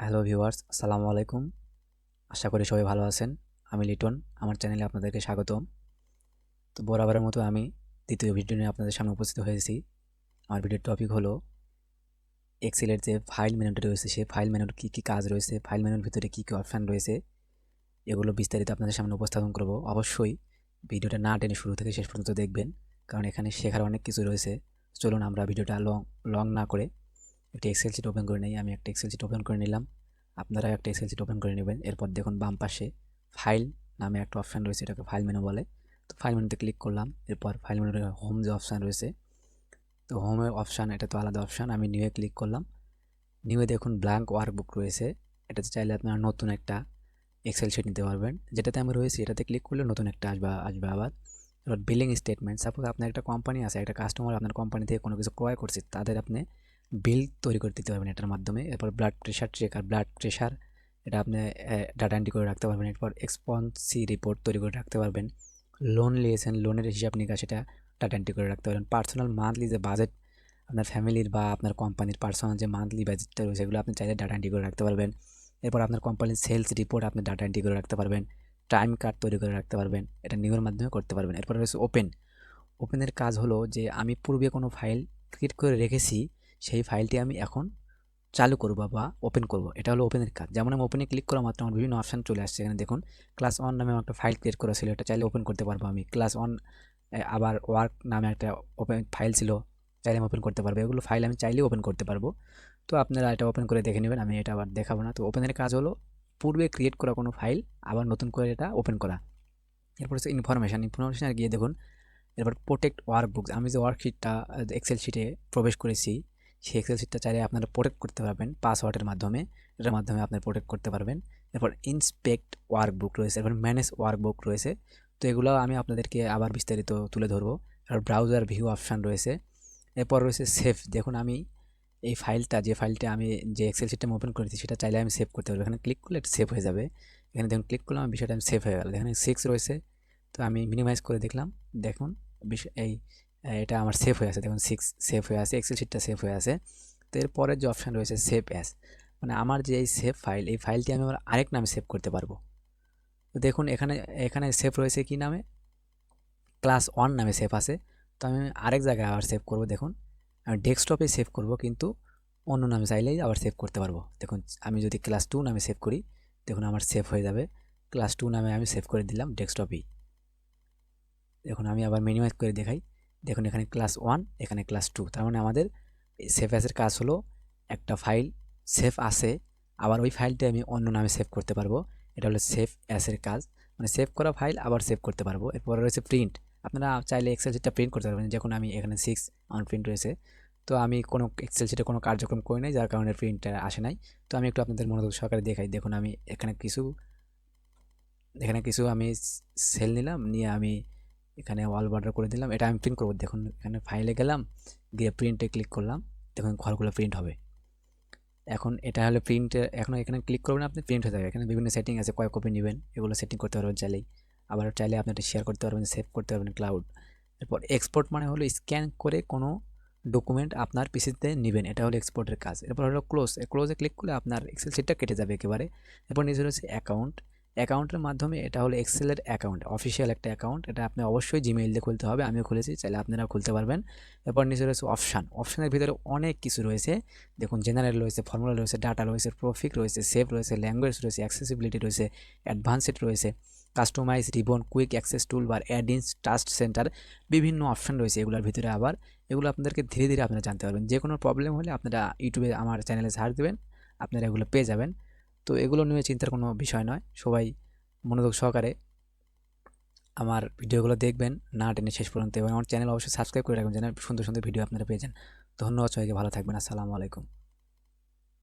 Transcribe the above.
Hello viewers, আসসালামু আলাইকুম। আশা করি সবাই ভালো আছেন। আমি লিটন, আমার চ্যানেলে আপনাদেরকে স্বাগতম। তো বরাবরের মতো আমি দ্বিতীয় ভিডিও নিয়ে আপনাদের সামনে উপস্থিত হয়েছি। আমার ভিডিওর টপিক হলো এক্সেলের যে ফাইল মেনুটা রয়েছে, সেই ফাইল মেনুর কী কী কাজ রয়েছে ফাইল মেনুর ভিতরে কী কী অপশান রয়েছে, এগুলো বিস্তারিত আপনাদের সামনে উপস্থাপন করব। অবশ্যই ভিডিওটা না টেনে শুরু থেকে শেষ পর্যন্ত দেখবেন, কারণ এখানে শেখার অনেক কিছু রয়েছে। চলুন আমরা ভিডিওটা লং লং না করে একটি এক্সেল শিট ওপেন করে নিই, আমি একটা এক্সেল শিট ওপেন করে নিলাম। আপনারা একটা এক্সেল শিট ওপেন করে নেবেন। এরপর দেখুন বাম পাশে ফাইল নামে একটা অপশান রয়েছে, এটাকে ফাইল মেনু বলে। তো ফাইল মেনুতে ক্লিক করলাম, এরপর ফাইল মেনুর হোম যে অপশান রয়েছে, তো হোমের অপশান এটা তো আলাদা অপশান আমি নিউয়ে ক্লিক করলাম। নিউয়ে দেখুন ব্ল্যাঙ্ক ওয়ার্কবুক রয়েছে, এটাতে চাইলে আপনারা নতুন একটা এক্সেল শিট নিতে পারবেন। যেটাতে আমি রয়েছি, এটাতে ক্লিক করলে নতুন একটা আসবে আসবে আবার। এবার বিলিং স্টেটমেন্ট সাপোজ আপনার একটা কোম্পানি আছে, একটা কাস্টমার আপনার কোম্পানি থেকে কোনো কিছু ক্রয় করছে, তাদের আপনি বিল তৈরি করে দিতে পারবেন এটার মাধ্যমে। এরপর blood pressure tracker blood pressure এটা আপনি ডাটা এন্ট্রি করে রাখতে পারবেন। এরপর এক্সপন্সি রিপোর্ট তৈরি করে রাখতে পারবেন। লোন নিয়েছেন লোনের হিসাব নিকাশ, সেটা ডাটা এন্ট্রি করে রাখতে পারবেন। পার্সোনাল মান্থলি যে বাজেট আপনার ফ্যামিলির বা আপনার কোম্পানির পার্সোনাল যে মান্থলি বাজেটটা রয়েছে সেগুলো আপনি চাইলে ডাটা এন্ট্রি করে রাখতে পারবেন। এরপর আপনার কোম্পানির সেলস রিপোর্ট আপনি ডাটা এন্ট্রি করে রাখতে পারবেন। টাইম কার্ড তৈরি করে রাখতে পারবেন। এটা নিউর মাধ্যমে করতে পারবেন। এরপর রয়েছে ওপেন ওপেনের কাজ হলো যে, আমি পূর্বে কোনো ফাইল ক্রিয়েট করে রেখেছি সেই ফাইলটি আমি এখন চালু করব বা ওপেন করব। এটা হলো ওপেনের কাজ। যেমন আমি ওপেনে ক্লিক করা মাত্র আমার বিভিন্ন অপশান চলে আসছে। এখানে দেখুন ক্লাস ওয়ান নামে আমার একটা ফাইল ক্রিয়েট করা ছিল। এটা চাইলে ওপেন করতে পারব আমি। ক্লাস ওয়ান আবার ওয়ার্ক নামে একটা ওপেন ফাইল ছিল। চাইলে আমি ওপেন করতে পারব। এগুলো ফাইল আমি চাইলেই ওপেন করতে পারব। তো আপনারা এটা ওপেন করে দেখে নেবেন। আমি এটা আবার দেখাবো না। তো ওপেনের কাজ হলো, পূর্বে ক্রিয়েট করা কোনো ফাইল আবার নতুন করে এটা ওপেন করা। এরপর হচ্ছে ইনফরমেশান ইনফরমেশান গিয়ে দেখুন, এরপর প্রোটেক্ট ওয়ার্কবুক আমি যে ওয়ার্কশিটটা এক্সেল শিটে প্রবেশ করেছি সেই এক্সেল শিটটা চাইলে আপনারা প্রোটেক্ট করতে পারবেন পাসওয়ার্ডের মাধ্যমে। এটার মাধ্যমে আপনারা প্রোটেক্ট করতে পারবেন। এরপর ইন্সপেক্ট ওয়ার্কবুক রয়েছে, এরপর ম্যানেজ ওয়ার্কবুক রয়েছে। তো এগুলো আমি আপনাদেরকে আবার বিস্তারিত তুলে ধরবো। আর ব্রাউজার ভিউ অপশান রয়েছে। এরপর রয়েছে সেভ দেখুন আমি এই ফাইলটা যে ফাইলটা আমি যে এক্সেল শিটটা ওপেন করেছি, সেটা চাইলে আমি সেভ করতে পারব। এখানে ক্লিক করলে এটা সেভ হয়ে যাবে। এখানে দেখুন ক্লিক করলাম, বিষয়টা আমি সেভ হয়ে গেল। এখানে সিক্স রয়েছে। তো আমি মিনিমাইজ করে দেখলাম। দেখুন এই এটা আমার সেভ হয়ে আছে। দেখুন সিক্স সেভ হয়ে আছে এক্সেল শিটটা সেভ হয়ে আছে। তো এরপরের যে অপশান রয়েছে সেভ অ্যাস মানে আমার যে এই সেভ ফাইল এই ফাইলটি আমি আমার আরেক নামে সেভ করতে পারব। তো দেখুন, এখানে এখানে সেভ রয়েছে কি নামে? ক্লাস ওয়ান নামে সেভ আছে। তো আমি আরেক জায়গায় আবার সেভ করব, দেখুন। আমি ডেস্কটপে সেভ করব, কিন্তু অন্য নামে চাইলেই আবার সেভ করতে পারব। দেখুন, আমি যদি ক্লাস টু নামে সেভ করি, দেখুন আমার সেভ হয়ে যাবে। ক্লাস টু নামে আমি সেভ করে দিলাম ডেস্কটপেই দেখুন, আমি আবার মিনিমাইজ করে দেখাই। দেখুন, এখানে ক্লাস ওয়ান এখানে ক্লাস টু তার মানে আমাদের সেভ অ্যাসের কাজ হলো একটা ফাইল সেভ আসে আবার ওই ফাইলটা আমি অন্য নামে সেভ করতে পারব। এটা হলো সেভ অ্যাসের কাজ। মানে সেভ করা ফাইল আবার সেভ করতে পারব। এরপরে রয়েছে প্রিন্ট আপনারা চাইলে এক্সেল শিটটা প্রিন্ট করতে পারবেন। যখন আমি এখানে সিক্স আমার প্রিন্ট রয়েছে। তো আমি কোনো এক্সেল শিটে কোনো কার্যক্রম করি নাই, যার কারণে প্রিন্টটা আসে নাই। তো আমি একটু আপনাদের মনোযোগ সহকারে দেখাই। দেখুন, আমি এখানে কিছু এখানে কিছু আমি সেল নিলাম, নিয়ে আমি এখানে ওয়াল বর্ডার করে দিলাম। এটা আমি প্রিন্ট করব। দেখুন, এখানে ফাইলে গেলাম, গিয়ে প্রিন্টে ক্লিক করলাম। দেখুন, ঘরগুলো প্রিন্ট হবে। এখন এটা হলে প্রিন্টে এখন এখানে ক্লিক করবেন আপনি প্রিন্ট হয়ে যাবে। এখানে বিভিন্ন সেটিং আছে কয় কপি নেবেন, এগুলো সেটিং করতে পারবেন চাইলেই। আবার চাইলে আপনি এটা শেয়ার করতে পারবেন সেভ করতে পারবেন ক্লাউড এরপর এক্সপোর্ট মানে হলো স্ক্যান করে কোনো ডকুমেন্ট আপনার পিসিতে নেবেন। এটা হলো এক্সপোর্টের কাজ। এরপর হলো ক্লোজ ক্লোজে ক্লিক করলে আপনার এক্সেল সিটটা কেটে যাবে একেবারে। এরপর নিজের হচ্ছে অ্যাকাউন্ট অ্যাকাউন্টের মাধ্যমে এটা হলো এক্সেলের অ্যাকাউন্ট অফিসিয়াল একটা অ্যাকাউন্ট। এটা আপনি অবশ্যই জিমেইল দিয়ে খুলতে হবে, আমিও খুলেছি, চাইলে আপনারা খুলতে পারবেন। এরপর নিচে রয়েছে অপশান অপশানের ভিতরে অনেক কিছু রয়েছে। দেখুন জেনারেল রয়েছে ফর্মুলা রয়েছে ডাটা রয়েছে প্রফিক রয়েছে সেভ রয়েছে ল্যাঙ্গুয়েজ রয়েছে অ্যাক্সেসিবিলিটি রয়েছে অ্যাডভান্সড রয়েছে customize ribbon quick access tool bar add ins trust center বিভিন্ন অপশান রয়েছে এগুলোর ভিতরে আবার। এগুলো আপনাদেরকে ধীরে ধীরে আপনারা জানতে পারবেন। যে কোনো প্রবলেম হলে আপনারা ইউটিউবে আমার চ্যানেলে সার্চ দেবেন, আপনারা এগুলো পেয়ে যাবেন। তো এগুলো নিয়ে চিন্তার কোনো বিষয় নয়। সবাই মনোযোগ সহকারে আমার ভিডিওগুলো দেখবেন, না টেনে শেষ পর্যন্ত। এবং আমার চ্যানেল অবশ্যই সাবস্ক্রাইব করে রাখবেন যেন সুন্দর সুন্দর ভিডিও আপনারা পেয়ে যান। ধন্যবাদ সবাইকে, ভালো থাকবেন। আসসালামু আলাইকুম।